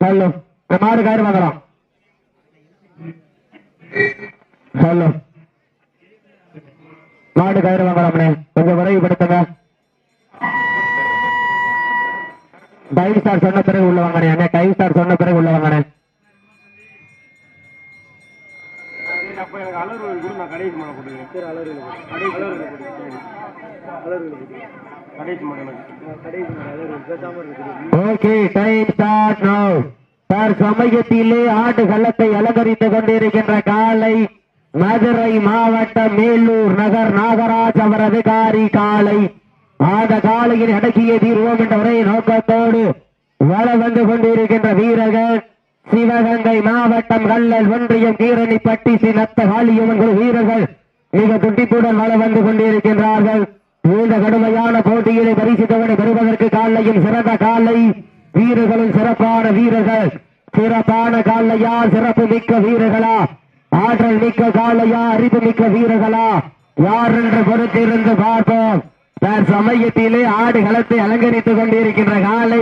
Hello இந்த மாடு கயிறு வாங்கலாம் ஹலோ மாடு கயிறு வாங்கலாம்னே கொஞ்சம் விரைவுபடுத்துங்க. டைவ் ஸ்டார் சொன்ன பிறகு உள்ள வாங்கினேன் அண்ணே டைவ் ஸ்டார் சொன்ன பிறகு உள்ள வாங்கினேன் அலர் okay time start no sir சமயத்திலே ஆடு கள்ளத்தை அலங்கரித்துக் கொண்டிருக்கின்ற காலை மதுரை மாவட்டம் மேலூர் நகர் நாகராஜ் அவரது காரி காலை. அந்த காலையில் அடக்கிய தீர்வோம் என்ற ஒரே நோக்கத்தோடு வள வந்து கொண்டிருக்கின்ற வீரர்கள் சிவகங்கை மாவட்டம் கல்லல் ஒன்றியம் கீரணிப்பட்டி சினத்த காளியம்மன் குழு வீரர்கள் மிக துண்டிப்புடன் வள வந்து கொண்டிருக்கின்றார்கள். இந்த கடுமையான போட்டியிலே பரிசித்தவனை பெறுவதற்கு காலையும் சிறந்த காலை வீரர்களும் சிறப்பான வீரர்கள் சிறப்பான காலையா சிறப்பு மிக்க வீரர்களா ஆற்றல் மிக்க காலையா அறிவு மிக்க வீரர்களா யார் என்று பொறுத்திருந்து பார்ப்போம். சமயத்திலே ஆடு களத்தை அலங்கரித்துக் கொண்டிருக்கின்ற காலை.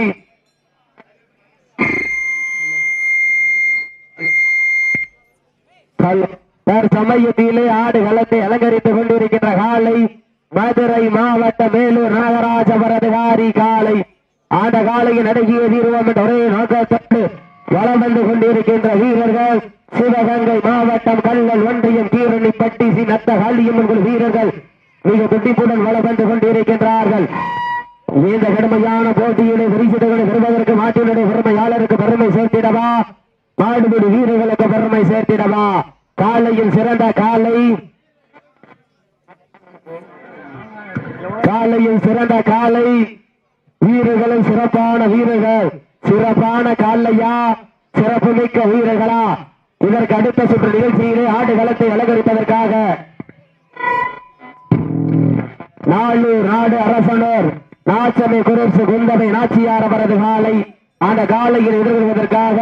தன் சமயத்திலே ஆடு களத்தை அலங்கரித்துக் கொண்டிருக்கின்ற காலை. மதுரை மாவட்ட மேலூர் நாகராஜ வரதுகாரி காலை ஆண்ட காலையில் அடங்கிய தீர்வோம் என்ற ஒரே நோக்கத்தோடு வளம் வந்து கொண்டிருக்கின்ற வீரர்கள் சிவகங்கை மாவட்டம் கல்லல் ஒன்றியம் கீரணிப்பட்டி சி. நத்த காளியம்மன் வீரர்கள் மிக துடிப்புடன் வளம் வந்து கொண்டிருக்கின்றார்கள். இந்த கடுமையான போட்டியிலே பரிசுகளை பெறுவதற்கு மாட்டினுடைய பெருமையாளருக்கு பெருமை சேர்த்திடவா? மாடுபிடி வீரர்களுக்கு பெருமை சேர்த்திடவா? காலையில் சிறந்த காலை காலையில் சிறந்த காலை. வீரர்களும் சிறப்பான வீரர்கள். சிறப்பான காலையா சிறப்பு மிக்க வீரர்களா? இதற்கு அடுத்த சுற்று நிகழ்ச்சியிலே ஆடு களத்தை அலங்கரிப்பதற்காக நாளூர் நாடு அரசனர் நாச்சமை குரசு குந்தமை நாச்சியார் அவரது காலை அந்த காலையில் எதிர்கொள்வதற்காக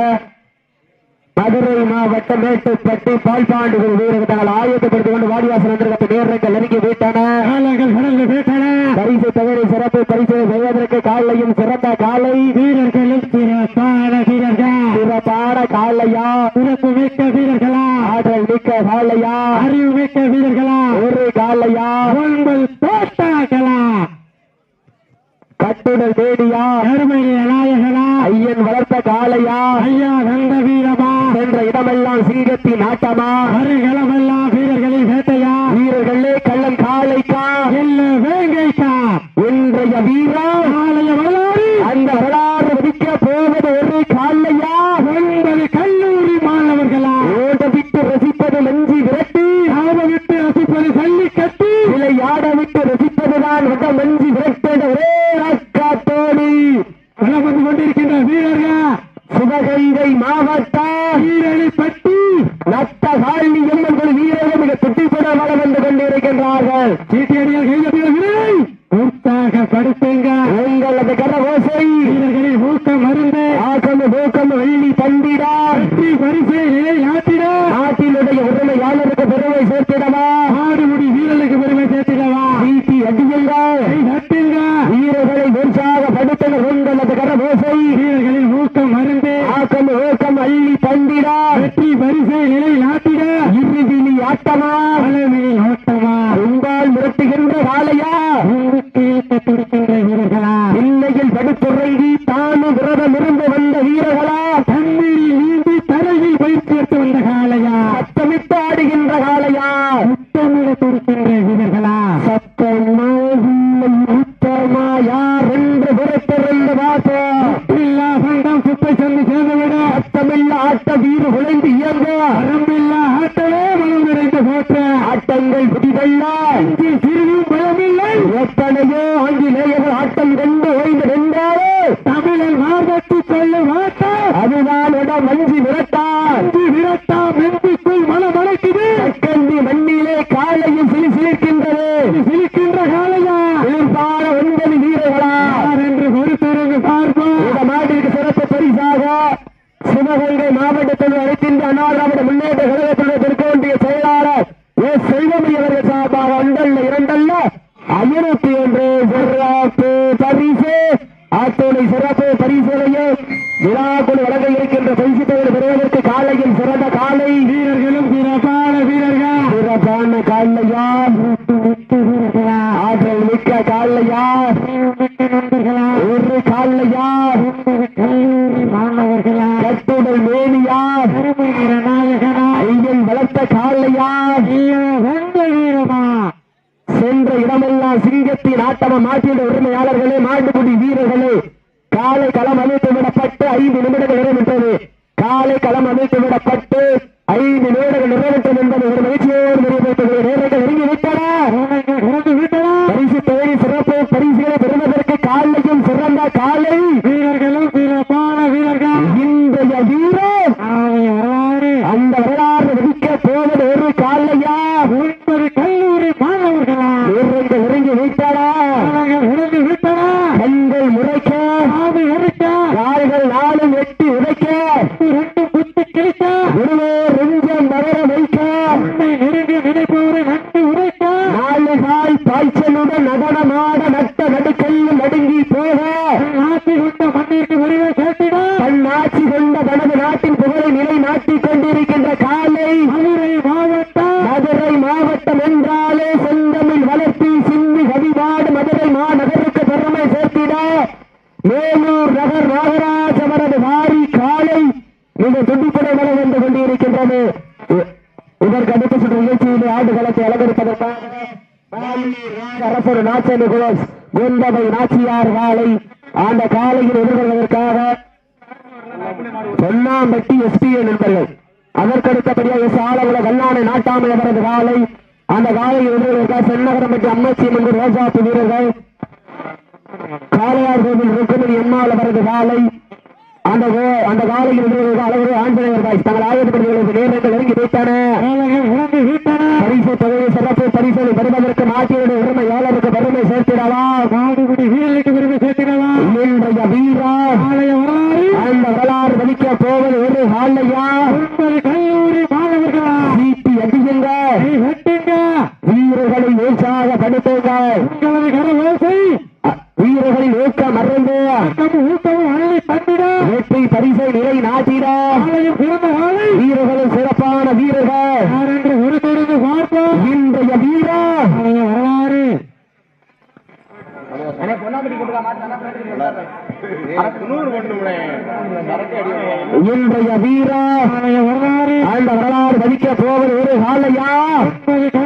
மதுரை மாவட்டம் மேட்டுப்பட்டி பால்பாண்டுகள் வீரர்கள் தங்கள் ஆயத்தப்படுத்திக் கொண்டு வாடிவாசல் வந்திருக்க நேரங்கள் நெருங்கி விட்டன காலங்கள் கடந்து விட்டன பரிசு தவறி சிறப்பு பரிசு செய்வதற்கு காலையும் சிறந்த காலை வீரர்களும் சிறப்பான வீரர்கள் சிறப்பான காலையா சிறப்பு மிக்க வீரர்களா ஆற்றல் மிக்க காலையா அறிவு மிக்க வீரர்களா ஒரு காலையா ஒன்பது தோட்டாக்களா கட்டுடல் தேடியா அருமைய நாயகனா ஐயன் வளர்த்த காளையா ஐயா நந்த வீரமா என்ற இடமெல்லாம் சீகத்தின் ஆட்டமா அருகளமெல்லாம் வீரர்களின் வேட்டையா வீரர்களே கள்ளம் காளைக்கா இல்ல வேங்கைக்கா இன்றைய வீரா காளைய வரலாறு அந்த வரலாறு விதிக்க போவது ஒரு காளையா ஒன்பது கல்லூரி மாணவர்களா ஓட விட்டு ரசிப்பது லஞ்சி விரட்டி ஆட விட்டு ரசிப்பது சல்லி கட்டி விளையாட ரசிப்பதுதான் வட நன்றி விரட்டத अमीपुर काले कलम अमीपुर நாட்டின் புகழை நிலை கொண்டிருக்கின்ற காலை மதுரை மாவட்டம். மதுரை மாவட்டம் என்றாலே செந்தமிழ் வளர்த்தி சிந்தி வழிபாடு மதுரை மாநகருக்கு பெருமை சேர்த்திட மேலூர் நகர் நாகராஜ் அவரது வாரி காலை இந்த துண்டிப்படை மலை வந்து கொண்டிருக்கின்றது இதற்கு அடுத்த சுற்று நிகழ்ச்சியிலே ஆண்டுகளத்தை அலங்கரிப்பதற்காக அரசர் நாச்சியார் வாழை அந்த காலையில் எதிர்கொள்ள அடுத்தடுத்தபடியாக சால உள்ள நாட்டாமை அவரது காலை அந்த காலை எதிர்வர்கள் சென்னகரம் பெற்ற அம்மாச்சி முன்பு ரோஜாப்பு வீரர்கள் காளையார் கோவில் ருக்குமணி எம்மாள் அவரது காலை அந்த அந்த காலையில் எதிர்வர்கள் அளவு ஆஞ்சநேயர் பாய் தங்கள் ஆயுதப்படுத்துவதற்கு நேரங்கள் நெருங்கி வைத்தன பரிசு தொகையை சிறப்பு பரிசு வருவதற்கு நாட்டினுடைய உரிமை ஏழருக்கு வறுமை சேர்த்திடலாம். रे हाल यार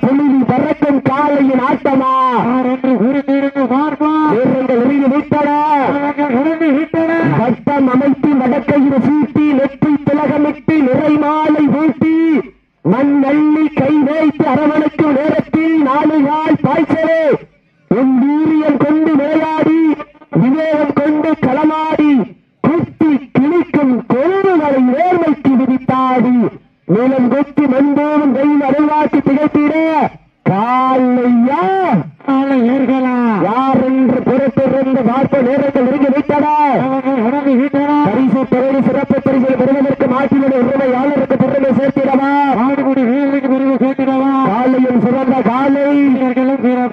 புள்ளி பறக்கும் காலையின் ஆட்டமா? என்று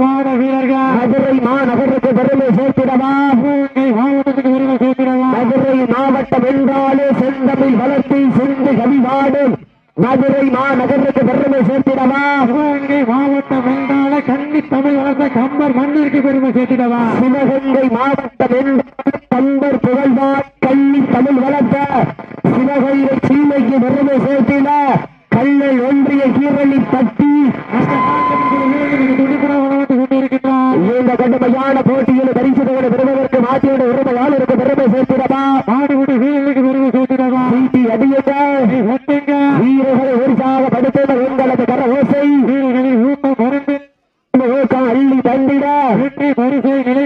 கோர வீரர்கள். மதுரை மாநகருக்கு பெருமை சேர்த்திடவா? மதுரை மாவட்டம் என்றாலே செந்தமிழ் வளர்த்தி சிந்து கவிவாடும் மதுரை மாநகருக்கு பெருமை சேர்த்திடவா? பூங்கை மாவட்டம் என்றாலே கன்னி தமிழ் வளர்த்த கம்பர் மண்ணிற்கு பெருமை சேர்த்திடவா? சிவகங்கை மாவட்டம் என்றாலே பரிசை நிலை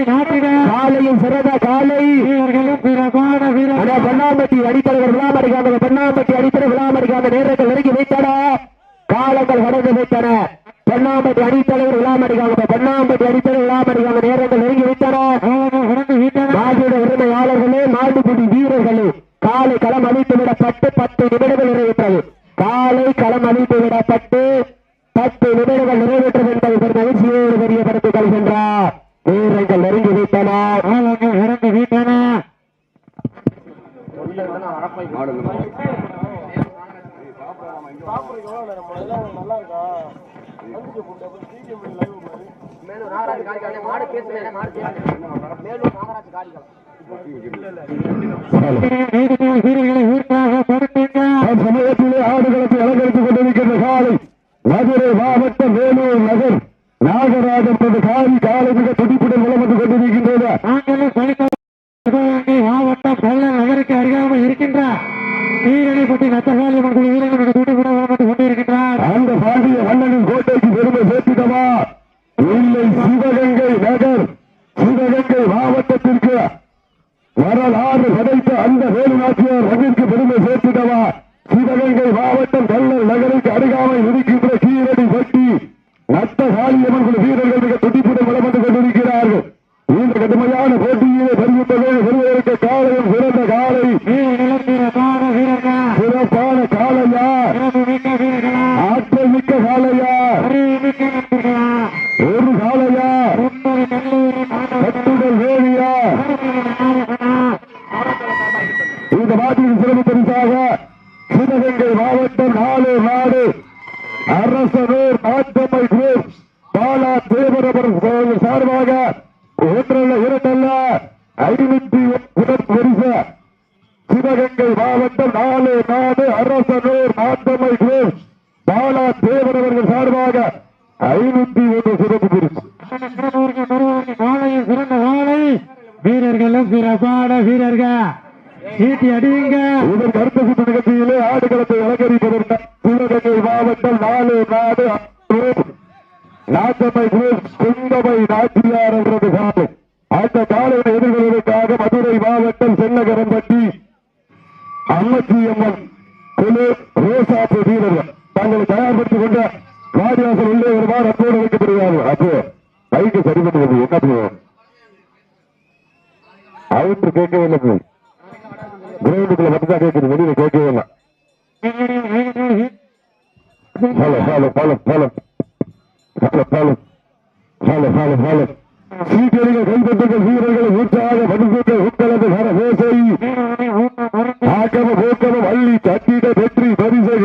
காலையில் சிறந்த காலை. வீரர்களும் பிறப்பான ஆனா வீரர்கள் பொன்னாம்பட்டி அடித்தலைவர் விழாமடிக்காத பொன்னாம்பட்டி அடித்தலை விழாமடிக்காத நேரங்கள் நெருங்கி வைத்தன காலங்கள் கடந்து வைத்தன. பொன்னாம்பட்டி அடித்தலைவர் விழாமடிக்காத பொன்னாம்பட்டி அடித்தலை விழாமடிக்காத நேரங்கள் நெருங்கி வைத்தன காலங்கள் கடந்து விட்டன மாநில உரிமையாளர்களே மாட்டுக்குடி வீரர்களே காலை களம் அழித்து விடப்பட்டு பத்து நிமிடங்கள் நிறைவேற்றது. காலை களம் அழித்து விடப்பட்டு பத்து நிமிடங்கள் நிறைவேற்ற மாடு பேசுறேன் மாடு பேசுறேன் மேலூர் காமராஜ்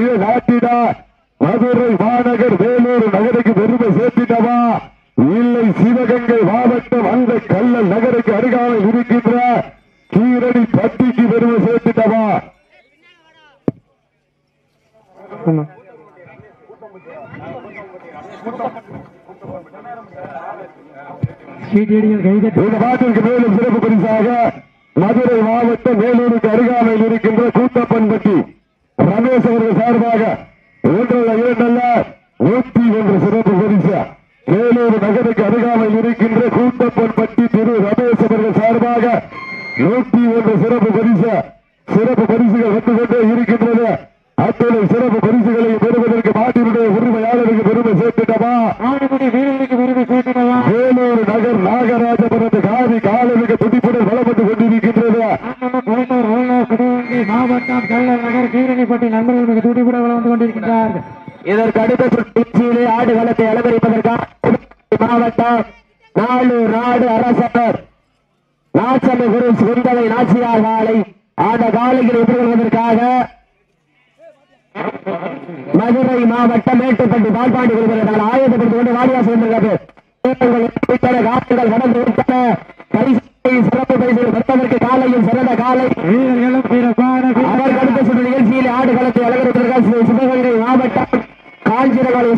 பரிசை நாட்டிட மதுரை மாநகர் வேலூர் நகருக்கு பெருமை சேர்த்திடவா இல்லை சிவகங்கை மாவட்டம் அந்த கல்லல் நகருக்கு அருகாமல் இருக்கின்ற கீரடி பட்டிக்கு பெருமை நாட்டிற்கு மேலும் சிறப்பு பரிசாக மதுரை மாவட்டம் வேலூருக்கு அருகாமையில் இருக்கின்ற கூட்டப்பன்பட்டி ரமேஷ் அவர்கள் சார்பாக ஒன்றல்ல இரண்டல்ல நூற்றி ஒன்று சிறப்பு பரிசு அருகாமையில் இருக்கின்ற கூட்டப்பன்பட்டி திரு ரமேஷ் அவர்கள் சார்பாக நூற்றி ஒன்று சிறப்பு பரிசு சிறப்பு பரிசுகள் வந்து கொண்டே இருக்கின்றது. அத்துணை சிறப்பு பரிசுகளை பெறுவதற்கு நாட்டினுடைய உரிமையாளருக்கு பெருமை சேர்த்துட்டமா? வேலூர் நகர் நாகராஜபுரத்து காதி காலமிக துடிப்புடன் வளப்பட்டுக் கொண்டிருக்கின்றது. மாவட்டம் கல்லர் நகர் கீரணிப்பட்டி நண்பர்கள் மிக துடிப்புட வளர்ந்து கொண்டிருக்கின்றார்கள். இதற்கு அடுத்த வருகின்றது மாவட்டம் காஞ்சிரவாள்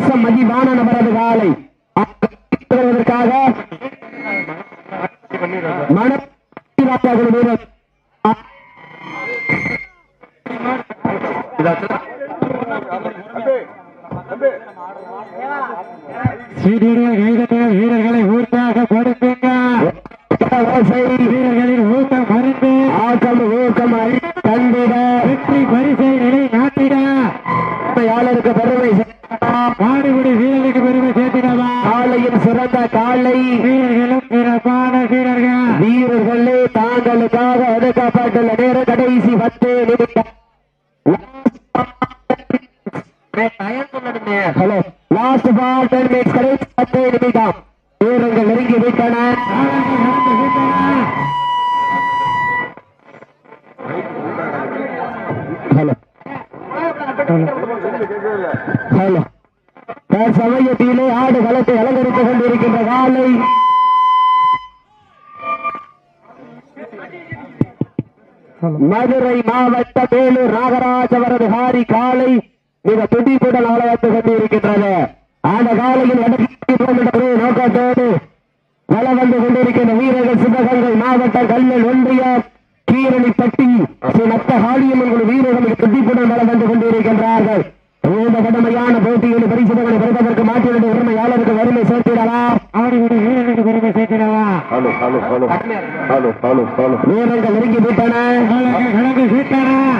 வீரர்கள் விட்டன ஹலோ. சமயத்திலே ஆடு களத்தை அலங்கரித்துக் கொண்டிருக்கின்ற காலை. மதுரை மாவட்ட வேலூர் நாகராஜ் அவரது ஹாரி காலை மிக துடிப்புடன் ஆலயத்துக் கொண்டிருக்கின்றது அந்த காலையில் வடக்கு நோக்கத்தோடு வள வந்து கொண்டிருக்கின்ற வீரர்கள் மாவட்ட மாவட்டம் கல்லல் ஒன்றியம் கீரணிப்பட்டி ஸ்ரீ நத்த காளியம்மன் குழு வீரர்கள் மிக துடிப்புடன் வளம் வந்து கொண்டிருக்கின்றார்கள். இந்த கடுமையான போட்டியில் பரிசுகளை பெறுவதற்கு மாற்றினுடைய உரிமையாளருக்கு வறுமை சேர்த்திடலாம் மாடுபிடி வீரர்களுக்கு பெருமை சேர்த்திடவா வீரர்கள் நெருங்கி விட்டன.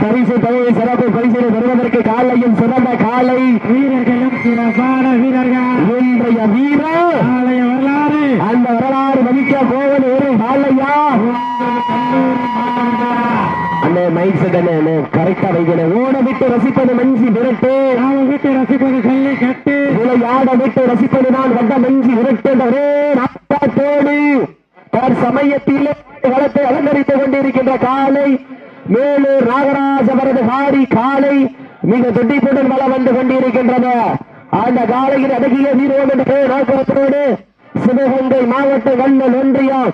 பரிசு தொகையை சிறப்பு பரிசினை பெறுவதற்கு காலையும் சிறந்த காலை. வீரர்களும் சிறப்பான வீரர்கள். இன்றைய வீரர் வரலாறு. அந்த வரலாறு மதிக்க போவது ஒரு காலையா அண்ணே மைக் செட் அண்ணே கரெக்டா வைக்கணும். ஓட விட்டு ரசிப்பது மஞ்சி விரட்டு. நாம வீட்டை ரசிப்பது கல்லை கட்டு. விளையாட விட்டு ரசிப்பது நான் வந்த மஞ்சி விரட்டு. ஒரே தன் சமயத்திலே களத்தை அலங்கரித்துக் கொண்டிருக்கின்ற காலை. மேலூர் நாகராஜ அவரது காரி காலை மிக துடிப்புடன் வளம் வந்து கொண்டிருக்கின்றது. அந்த காலையில் அடங்கிய வீரோம் என்ற நோக்கத்தோடு சிவகங்கை மாவட்ட கண்ணன் ஒன்றியம்.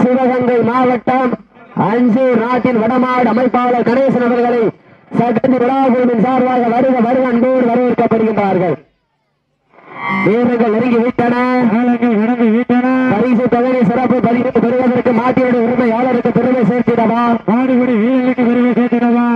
சிவகங்கை மாவட்டம் அஞ்சூர் நாட்டின் வடமாடு அமைப்பாளர் கணேசன் அவர்களை சட்டந்தி விழாக்குழுவின் சார்பாக வருக வருக அன்போடு வரவேற்கப்படுகின்றார்கள். வீரர்கள் நெருங்கி விட்டன. கடந்து வீட்டான. பரிசு தொகையை சிறப்பு பதிவு பெறுவதற்கு மாட்டினுடைய உரிமையாளருக்கு பெருமை சேர்த்திடவா? மாடுபிடி வீரர்களுக்கு பெருமை சேர்த்திடவா?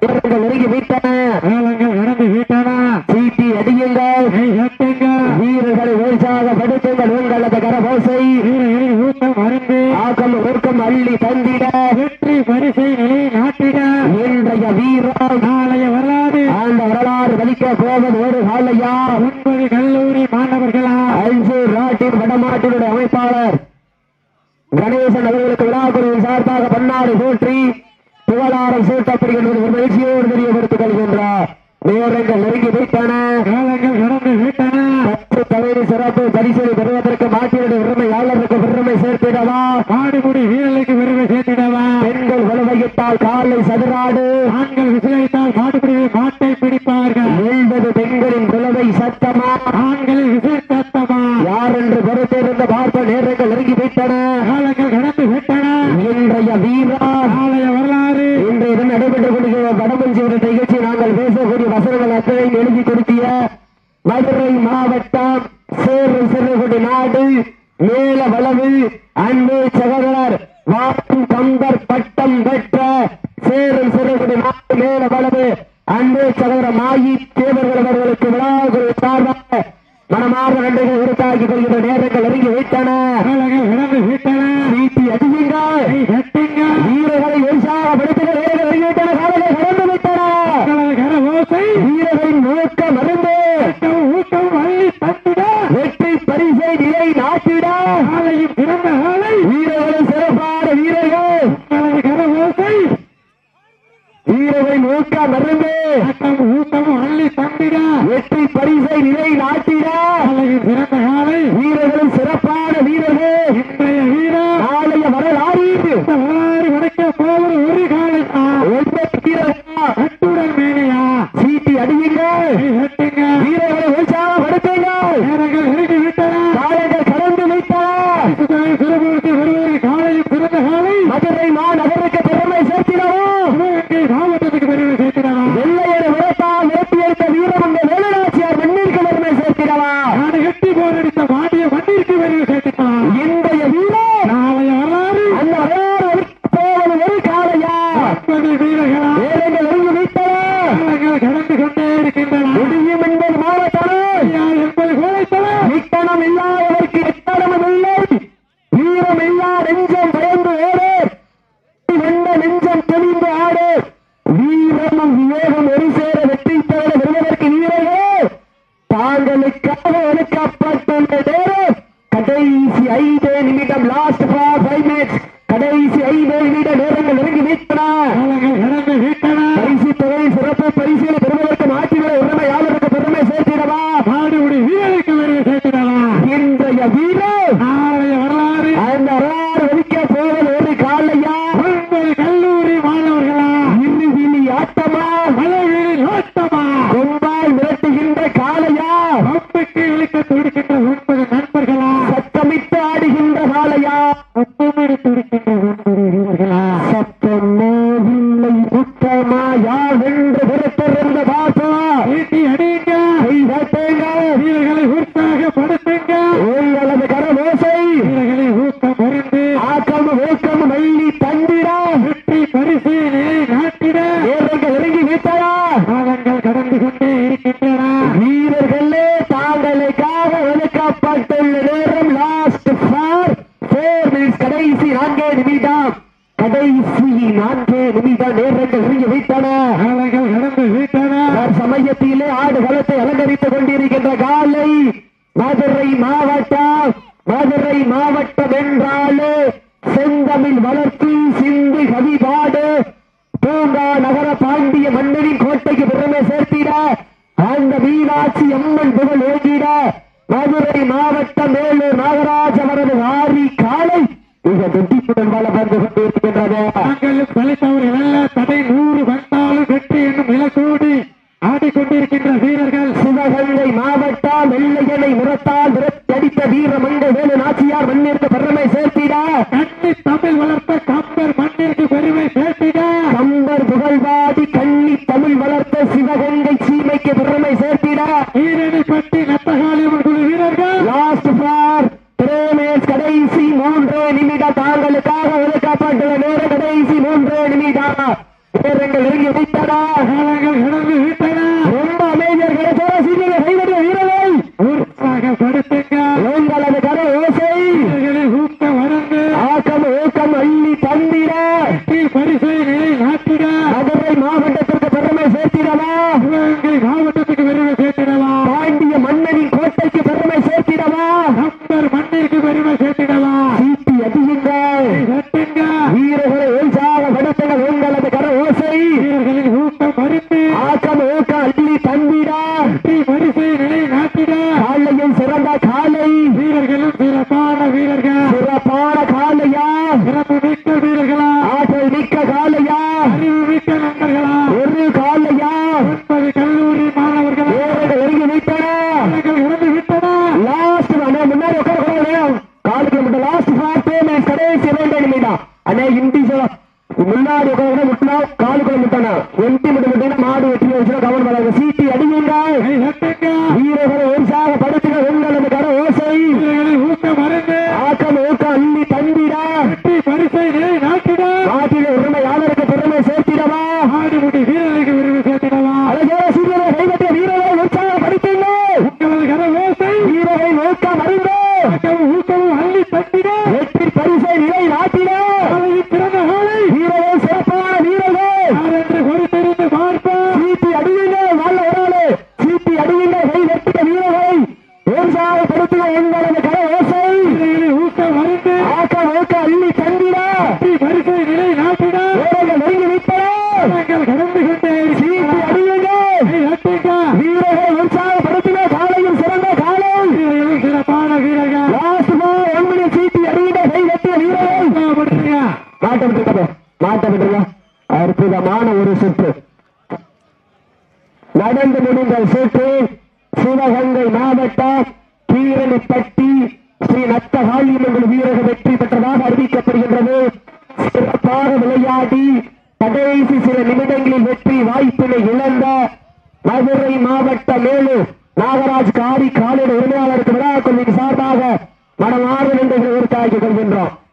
வீரர்கள் நெருங்கி விட்டன காலங்கள் கடந்து வீட்டான சீட்டி அடியுங்கள் கை கட்டுங்க வீரர்களை உற்சாகப்படுத்துங்கள் உங்களது கரபோசை வீரர்களின் ஊக்கம் மருந்து ஆக்கம் ஊக்கம் அள்ளி தந்திட வெற்றி பரிசை நிலை நாட்டிட இன்றைய வீரம் நாளைய வரலாறு அந்த வரலாறு வலிக்க போவது ஒரு காலையா ஒன்பது கல்லூரி மாணவர்களா அஞ்சு வடமாட்டினுடைய அமைப்பாளர் கணேசன் அவர்களுக்கு விழாக்குழுவின் சார்பாக பன்னாடு சூற்றி புகழாரம் சூட்டப்படுகின்றது ஒரு மகிழ்ச்சியோடு தெரியப்படுத்திக் கொள்கின்றார். நேரங்கள் நெருங்கி வைத்தன காலங்கள் கடந்து வீட்டான. பத்து தலைவி சிறப்பு பரிசீலனை பெறுவதற்கு மாட்டினுடைய உரிமையாளருக்கு பெருமை சேர்த்திடவா? மாடுபிடி வீரர்களுக்கு பெருமை சேர்த்திடவா? பெண்கள் வலுவையிட்டால் காலை சதுராடு. ஆண்கள் விசிலடித்தால் மாடுபிடி காலங்கள் கடந்து வீட்டான. இன்றைய வீரா. நாளைய வரலாறு. இன்றைய தினம் நடைபெற்றுக் கொண்டிருக்கிற வடமஞ்சி ஒரு நிகழ்ச்சி நாங்கள் பேசக்கூடிய வசனங்கள் அத்தனையும் எழுதி கொடுத்திய மதுரை மாவட்டம் சேரும் சிறுகுடி நாடு மேல வளவு அன்பு சகோதரர் வாக்கும் கம்பர் பட்டம் பெற்ற சேரும் சிறுகுடி நாடு மேல வளவு அன்பு சகோதரர் மாயி தேவர்கள் அவர்களுக்கு விழாக்குழு சார்பாக மனமார்ந்த நன்றிகள் உறுத்தாக்கி கொள்கின்ற நேரங்கள் நெருங்கி வைத்தன வாழ்கின்ற திருப்பெருந்த பாட்டு அந்த மீனாட்சி அம்மன் புகழ் ஓங்கிட மதுரை மாவட்டம் மேலூர் நாகராஜ் அவரது ஆரி காலை மிக வெற்றியுடன் வள வந்து கொண்டிருக்கின்றது. நாங்களும் தலைத்தவர் எல்லா தடை நூறு வந்தாலும் வெற்றி என்னும் இலக்கோடு ஆடிக்கொண்டிருக்கின்ற வீரர்கள் கடைசி இரண்டு நிமிடம். அண்ணே இண்டி முன்னாடி உட்காந்து விட்டுனா காலு குழம்பு விட்டானா நீங்கள் சேர்த்து